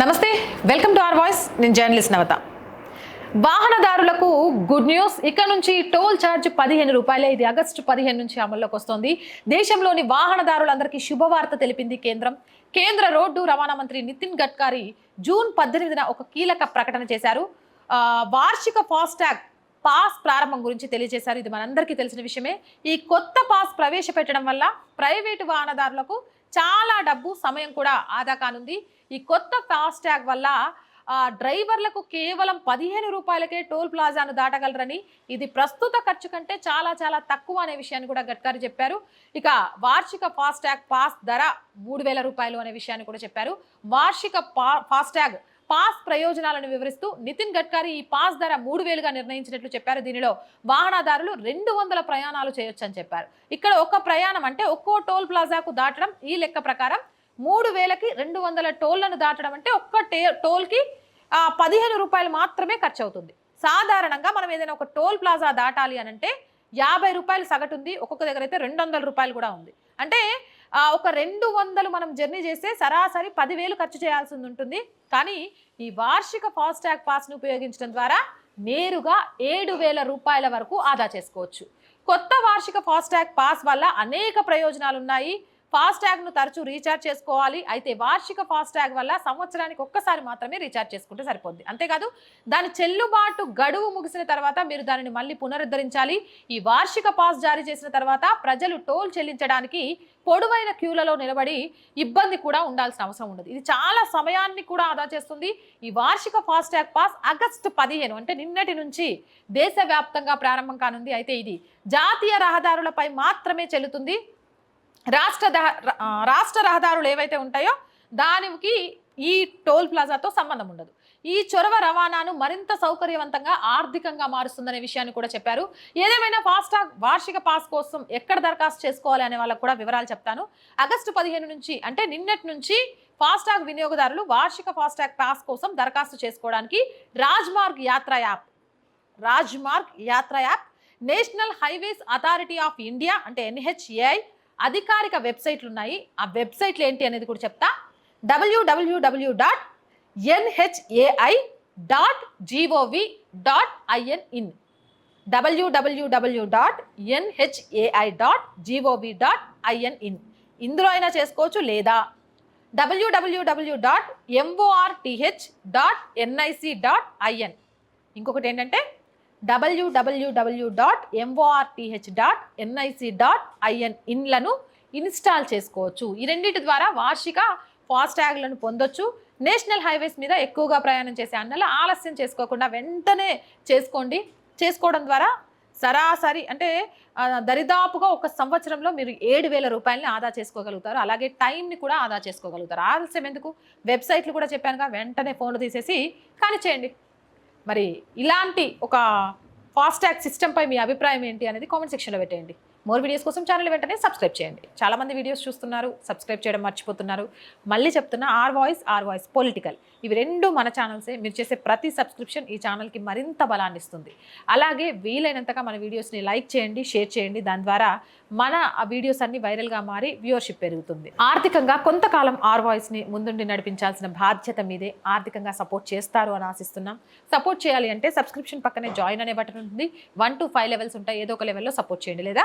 నమస్తే welcome to R voice. నేను journalist నవత. వాహనదారులకు గుడ్ న్యూస్. ఇక నుంచి టోల్ ఛార్జ్ పదిహేను రూపాయలే. ఇది ఆగస్టు పదిహేను నుంచి అమల్లోకి వస్తోంది. దేశంలోని వాహనదారులందరికీ శుభవార్త తెలిపింది కేంద్రం. కేంద్ర రోడ్డు రవాణా మంత్రి నితిన్ గడ్కరీ జూన్ పద్దెనిమిదిన ఒక కీలక ప్రకటన చేశారు. వార్షిక ఫాస్టాగ్ పాస్ ప్రారంభం గురించి తెలియజేశారు. ఇది మనందరికీ తెలిసిన విషయమే. ఈ కొత్త పాస్ ప్రవేశపెట్టడం వల్ల ప్రైవేటు వాహనదారులకు చాలా డబ్బు సమయం కూడా ఆదా కానుంది. ఈ కొత్త ఫాస్టాగ్ వల్ల ఆ, డ్రైవర్లకు కేవలం పదిహేను రూపాయలకే టోల్ ప్లాజాను దాటగలరని ఇది ప్రస్తుత ఖర్చు కంటే చాలా చాలా తక్కువ అనే విషయాన్ని కూడా గడ్కరీ చెప్పారు. ఇక వార్షిక ఫాస్టాగ్ పాస్ ధర మూడు వేల రూపాయలు అనే విషయాన్ని కూడా చెప్పారు. వార్షిక పా ఫాస్టాగ్ పాస్ ప్రయోజనాలను వివరిస్తూ నితిన్ గడ్కరీ ఈ పాస్ ధర మూడు వేలుగా నిర్ణయించినట్లు చెప్పారు. దీనిలో వాహనదారులు రెండు వందల ప్రయాణాలు చేయొచ్చని చెప్పారు. ఇక్కడ ఒక్క ప్రయాణం అంటే ఒక్కో టోల్ ప్లాజాకు దాటడం ఈ లెక్క ప్రకారం మూడు వేలకి రెండు వందల టోళ్ళను దాటడం అంటే ఒక్క టే టోల్కి పదిహేను రూపాయలు మాత్రమే ఖర్చు అవుతుంది సాధారణంగా మనం ఏదైనా ఒక టోల్ ప్లాజా దాటాలి అని అంటే యాభై రూపాయలు సగటు ఉంది ఒక్కొక్క దగ్గర అయితే రెండు వందల రూపాయలు కూడా ఉంది. అంటే ఒక రెండు వందలు మనం జర్నీ చేస్తే సరాసరి పదివేలు ఖర్చు చేయాల్సి ఉంటుంది. కానీ ఈ వార్షిక ఫాస్టాగ్ పాస్ను ఉపయోగించడం ద్వారా నేరుగా ఏడు వేల రూపాయల వరకు ఆదా చేసుకోవచ్చు. కొత్త వార్షిక ఫాస్టాగ్ పాస్ వల్ల అనేక ప్రయోజనాలు ఉన్నాయి ఫాస్టాగ్ను తరచూ రీఛార్జ్ చేసుకోవాలి. అయితే వార్షిక ఫాస్టాగ్ వల్ల సంవత్సరానికి ఒక్కసారి మాత్రమే రీఛార్జ్ చేసుకుంటే సరిపోద్ది. అంతేకాదు దాని చెల్లుబాటు గడువు ముగిసిన తర్వాత మీరు దానిని మళ్ళీ పునరుద్ధరించాలి. ఈ వార్షిక పాస్ జారీ చేసిన తర్వాత ప్రజలు టోల్ చెల్లించడానికి పొడవైన క్యూలలో నిలబడి ఇబ్బంది కూడా ఉండాల్సిన అవసరం ఉండదు. ఇది చాలా సమయాన్ని కూడా ఆదా చేస్తుంది. ఈ వార్షిక ఫాస్టాగ్ పాస్ ఆగస్టు పదిహేను అంటే నిన్నటి నుంచి దేశవ్యాప్తంగా ప్రారంభం కానుంది. అయితే ఇది జాతీయ రహదారులపై మాత్రమే చెల్లుతుంది. రాష్ట్ర దహ- రాష్ట్ర రహదారులు ఏవైతే ఉంటాయో దానికి ఈ టోల్ ప్లాజాతో సంబంధం ఉండదు. ఈ చొరవ రవాణాను మరింత సౌకర్యవంతంగా ఆర్థికంగా మారుస్తుందనే విషయాన్ని కూడా చెప్పారు. ఏదేమైనా ఫాస్టాగ్ వార్షిక పాస్ కోసం ఎక్కడ దరఖాస్తు చేసుకోవాలి అనే వాళ్ళకు కూడా వివరాలు చెప్తాను. ఆగస్టు పదిహేను నుంచి అంటే నిన్నటి నుంచి ఫాస్టాగ్ వినియోగదారులు వార్షిక ఫాస్టాగ్ పాస్ కోసం దరఖాస్తు చేసుకోవడానికి రాజ్మార్గ్ Yatra app Rajmarg Yatra app national highways authority of India అంటే ఎన్హెచ్ఏఐ అధికారిక వెబ్సైట్లు ఉన్నాయి ఆ వెబ్సైట్లు ఏంటి అనేది కూడా చెప్తా. WWW dot NHAI dot GOV dot IN in WWW dot NHAI dot GOV dot IN in ఇందులో అయినా చేసుకోవచ్చు లేదా? WWW dot MORTH dot NIC dot IN ఇంకొకటి ఏంటంటే WWW dot MORTH dot NIC dot IN ఇన్లను install చేసుకోవచ్చు. ఈ రెండింటి ద్వారా వార్షిక ఫాస్టాగ్లను పొందొచ్చు. నేషనల్ హైవేస్ మీద ఎక్కువగా ప్రయాణం చేసే అన్నలు ఆలస్యం చేసుకోకుండా వెంటనే చేసుకోండి. చేసుకోవడం ద్వారా సరాసరి అంటే దరిదాపుగా ఒక సంవత్సరంలో మీరు ఏడు వేల రూపాయలని ఆదా చేసుకోగలుగుతారు. అలాగే టైంని కూడా ఆదా చేసుకోగలుగుతారు. ఆలస్యం ఎందుకు? వెబ్సైట్లు కూడా చెప్పానుగా వెంటనే ఫోన్లు తీసేసి కానీ చేయండి. మరి ఇలాంటి ఒక ఫాస్టాగ్ సిస్టంపై మీ అభిప్రాయం ఏంటి అనేది కామెంట్ సెక్షన్లో పెట్టేయండి. మోర్ వీడియోస్ కోసం ఛానల్ వెంటనే సబ్స్క్రైబ్ చేయండి. చాలామంది వీడియోస్ చూస్తున్నారు సబ్స్క్రైబ్ చేయడం మర్చిపోతున్నారు. మళ్ళీ చెప్తున్నా R voice R voice political ఇవి రెండు మన ఛానల్సే మీరు చేసే ప్రతి సబ్స్క్రిప్షన్ ఈ ఛానల్కి మరింత బలాన్ని ఇస్తుంది. అలాగే వీలైనంతగా మన వీడియోస్ని లైక్ చేయండి షేర్ చేయండి. దాని ద్వారా మన ఆ వీడియోస్ అన్ని వైరల్గా మారి వ్యూవర్షిప్ పెరుగుతుంది. ఆర్థికంగా కొంతకాలం ఆర్ వాయిస్ని ముందుండి నడిపించాల్సిన బాధ్యత మీదే ఆర్థికంగా సపోర్ట్ చేస్తారు అని ఆశిస్తున్నాం. సపోర్ట్ చేయాలి అంటే సబ్స్క్రిప్షన్ పక్కనే జాయిన్ అనే బటన్ ఉంటుంది వన్ టు ఫైవ్ లెవెల్స్ ఉంటాయి. ఏదో ఒక లెవెల్లో సపోర్ట్ చేయండి. లేదా